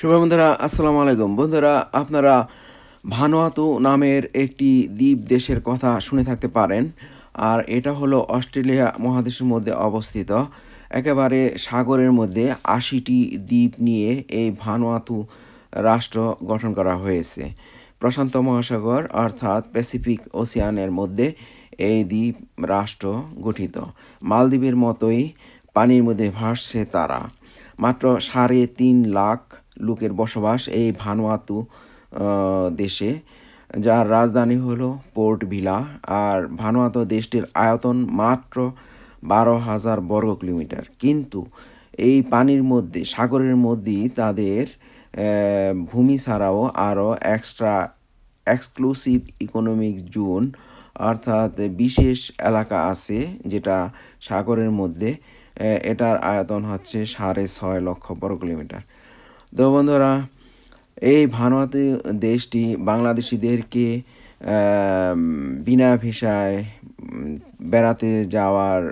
শুভ বন্ধুরা, আসসালামু আলাইকুম। বন্ধুরা, আপনারা ভানুয়াতু নামের একটি দ্বীপ দেশের কথা শুনে থাকতে পারেন, আর এটা হলো অস্ট্রেলিয়া মহাদেশের মধ্যে অবস্থিত। একেবারে সাগরের মধ্যে আশিটি দ্বীপ নিয়ে এই ভানুয়াতু রাষ্ট্র গঠন করা হয়েছে। প্রশান্ত মহাসাগর, অর্থাৎ প্যাসিফিক ওসিয়ানের মধ্যে এই দ্বীপ রাষ্ট্র গঠিত। মালদ্বীপের মতোই পানির মধ্যে ভাসছে তারা। মাত্র সাড়ে তিন লাখ লোকের বসবাস এই ভানুয়াতু দেশে, যার রাজধানী হলো পোর্ট ভিলা। আর ভানুয়াতু দেশটির আয়তন মাত্র বারো হাজার বর্গ কিলোমিটার। কিন্তু এই পানির মধ্যে, সাগরের মধ্যেই তাদের ভূমি ছাড়াও আরও এক্সট্রা এক্সক্লুসিভ ইকোনমিক জোন অর্থাৎ বিশেষ এলাকা আছে যেটা সাগরের মধ্যে এটার আয়তন হচ্ছে সাড়ে ছয় লক্ষ বর্গ কিলোমিটার। তো বন্ধুরা, এই ভানুয়াতু দেশটি বাংলাদেশিদেরকে বিনা ভিসায় বেড়াতে যাওয়ার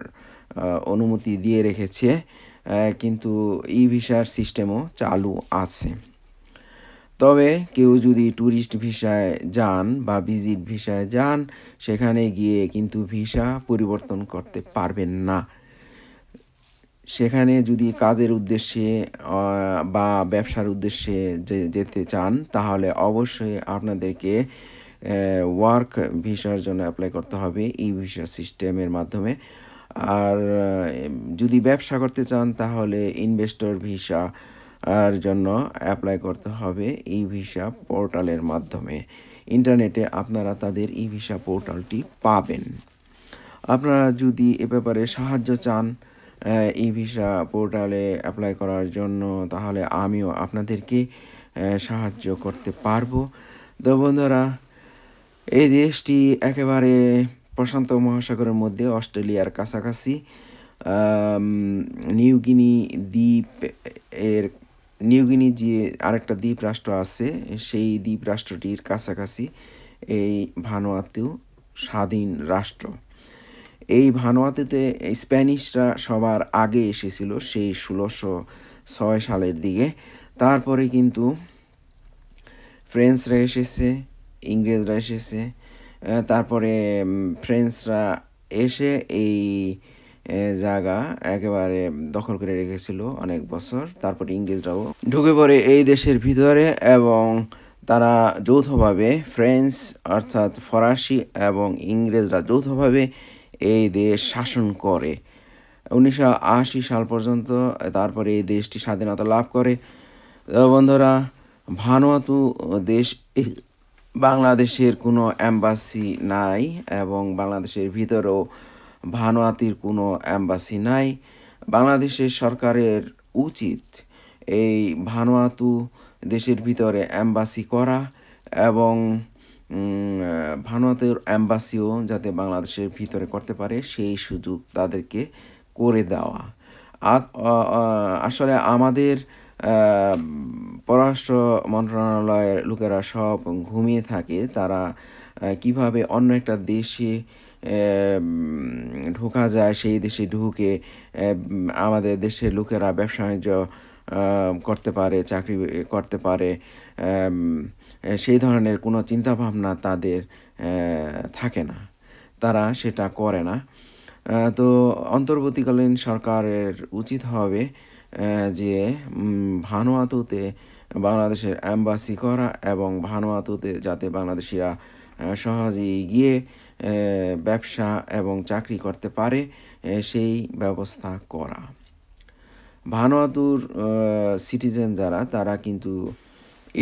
অনুমতি দিয়ে রেখেছে কিন্তু ই ভিসার সিস্টেমও চালু আছে। তবে কেউ যদি ট্যুরিস্ট ভিসায় যান বা ভিজিট ভিসায় যান, সেখানে গিয়ে কিন্তু ভিসা পরিবর্তন করতে পারবেন না। সেখানে যদি কাজের উদ্দেশ্যে বা ব্যবসার উদ্দেশ্যে যেতে চান, তাহলে অবশ্যই আপনাদেরকে ওয়ার্ক ভিসার জন্য অ্যাপ্লাই করতে হবে ই ভিসা সিস্টেমের মাধ্যমে। আর যদি ব্যবসা করতে চান, তাহলে ইনভেস্টর ভিসা আর জন্য অ্যাপ্লাই করতে হবে ই ভিসা পোর্টালের মাধ্যমে। ইন্টারনেটে আপনারা তাদের ই ভিসা পোর্টালটি পাবেন। আপনারা যদি এ ব্যাপারে সাহায্য চান ই ভিসা পোর্টালে অ্যাপ্লাই করার জন্য তাহলে আমিও আপনাদেরকে সাহায্য করতে পারব। তো বন্ধুরা, এই দেশটি একেবারে প্রশান্ত মহাসাগরের মধ্যে, অস্ট্রেলিয়ার কাছাকাছি নিউগিনি দ্বীপ এর নিউগিনি যে আরেকটা দ্বীপ রাষ্ট্র আছে, সেই দ্বীপ রাষ্ট্রটির কাছাকাছি এই ভানুয়াতু স্বাধীন রাষ্ট্র। এই ভানুয়াতুতে স্প্যানিশরা সবার আগে এসেছিল সেই ষোলোশো ছয় সালের দিকে। তারপরে কিন্তু ফ্রেঞ্চরা এসেছে, ইংরেজরা এসেছে তারপরে ফ্রেঞ্চরা এসে এই জায়গা একেবারে দখল করে রেখেছিল অনেক বছর। তারপরে ইংরেজরাও ঢুকে পড়ে এই দেশের ভিতরে এবং তারা যৌথভাবে ফ্রেঞ্চ অর্থাৎ ফরাসি এবং ইংরেজরা যৌথভাবে এই দেশ শাসন করে। উনিশশো আশি সাল পর্যন্ত তারপরে এই দেশটি স্বাধীনতা লাভ করে। বন্ধুরা, ভানুয়াতু দেশ, বাংলাদেশের কোনো অ্যাম্বাসি নাই এবং বাংলাদেশের ভিতরেও ভানুয়াতির কোনো অ্যাম্বাসি নাই। বাংলাদেশের সরকারের উচিত এই ভানুয়াতু দেশের ভিতরে অ্যাম্বাসি করা এবং ভানুয়াতুর অ্যাম্বাসিও যাতে বাংলাদেশের ভিতরে করতে পারে, সেই সুযোগ তাদেরকে করে দেওয়া। আসলে আমাদের পররাষ্ট্র মন্ত্রণালয়ের লোকেরা সব ঘুমিয়ে থাকে। তারা কীভাবে অন্য একটা দেশে ঢোকা যায়, সেই দেশে ঢুকে আমাদের দেশের লোকেরা ব্যবসা বাণিজ্য করতে পারে, চাকরি করতে পারে সেই ধরনের কোনো চিন্তাভাবনা তাদের থাকে না। তারা সেটা করে না। তো অন্তর্বর্তীকালীন সরকারের উচিত হবে যে ভানুয়াতুতে বাংলাদেশের অ্যাম্বাসি করা এবং ভানুয়াতুতে যাতে বাংলাদেশিরা সহজেই গিয়ে ব্যবসা এবং চাকরি করতে পারে সেই ব্যবস্থা করা। ভানুয়াতুর সিটিজেন যারা, তারা কিন্তু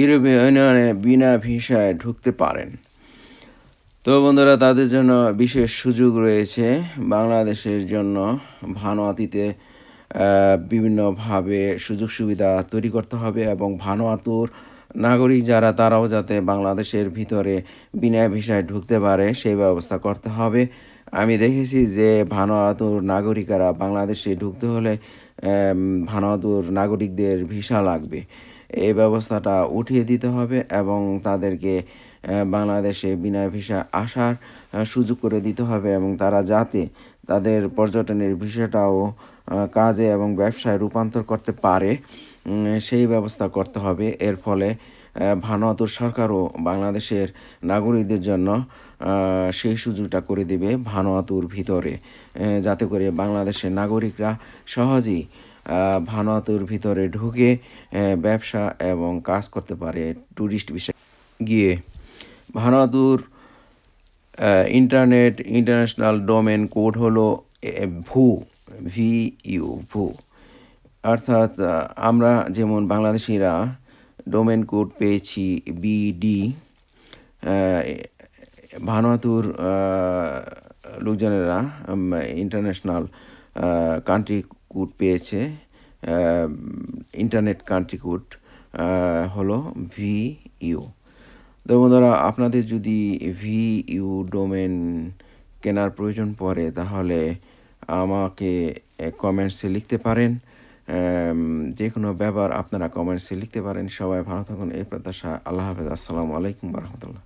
ইউরোপীয় ইউনিয়নে বিনা ভিসায় ঢুকতে পারেন। তো বন্ধুরা, তাদের জন্য বিশেষ সুযোগ রয়েছে বাংলাদেশের জন্য ভানুয়াতিতে বিভিন্নভাবে সুযোগ সুবিধা তৈরি করতে হবে এবং ভানুয়াতুর নাগরিক যারা, তারাও যাতে বাংলাদেশের ভিতরে বিনা ভিসায় ঢুকতে পারে, সেই ব্যবস্থা করতে হবে। আমি দেখেছি যে ভানুয়াতুর নাগরিকেরা বাংলাদেশে ঢুকতে হলে ভানুয়াতুর নাগরিকদের ভিসা লাগবে। এই ব্যবস্থাটা উঠিয়ে দিতে হবে এবং তাদেরকে বাংলাদেশে বিনা ভিসা আসার সুযোগ করে দিতে হবে এবং তারা যাতে তাদের পর্যটনের ভিসাটাও কাজে এবং ব্যবসায় রূপান্তর করতে পারে সেই ব্যবস্থা করতে হবে। এর ফলে ভানুয়াতুর সরকারও বাংলাদেশের নাগরিকদের জন্য সেই সুযোগটা করে দেবে ভানুয়াতুর ভিতরে। যাতে করে বাংলাদেশের নাগরিকরা সহজেই ভানুয়াতুর ভিতরে ঢুকে ব্যবসা এবং কাজ করতে পারে ট্যুরিস্ট বিষয়ে। গিয়ে ভানুয়াতুর ইন্টারনেট, ইন্টারন্যাশনাল ডোমেন কোড হলো ভু, ভি, ইউ, ভু। অর্থাৎ আমরা যেমন বাংলাদেশিরা ডোমেন কোড পেয়েছি বিডি ভানুয়াতুর লোকজনেরা ইন্টারন্যাশনাল কান্ট্রি কোড পেয়েছে ইন্টারনেট কান্ট্রি কোড হলো ভি ইউ তো বন্ধুরা, আপনাদের যদি ভি ইউ ডোমেন কেনার প্রয়োজন পড়ে, তাহলে আমাকে কমেন্টসে লিখতে পারেন। যে কোনো ব্যাপার আপনারা কমেন্টসে লিখতে পারেন। সবাই ভালো থাকুন, এই প্রত্যাশা। আল্লাহ হাফেজ, আসসালামু আলাইকুম রহমতুল্লাহ।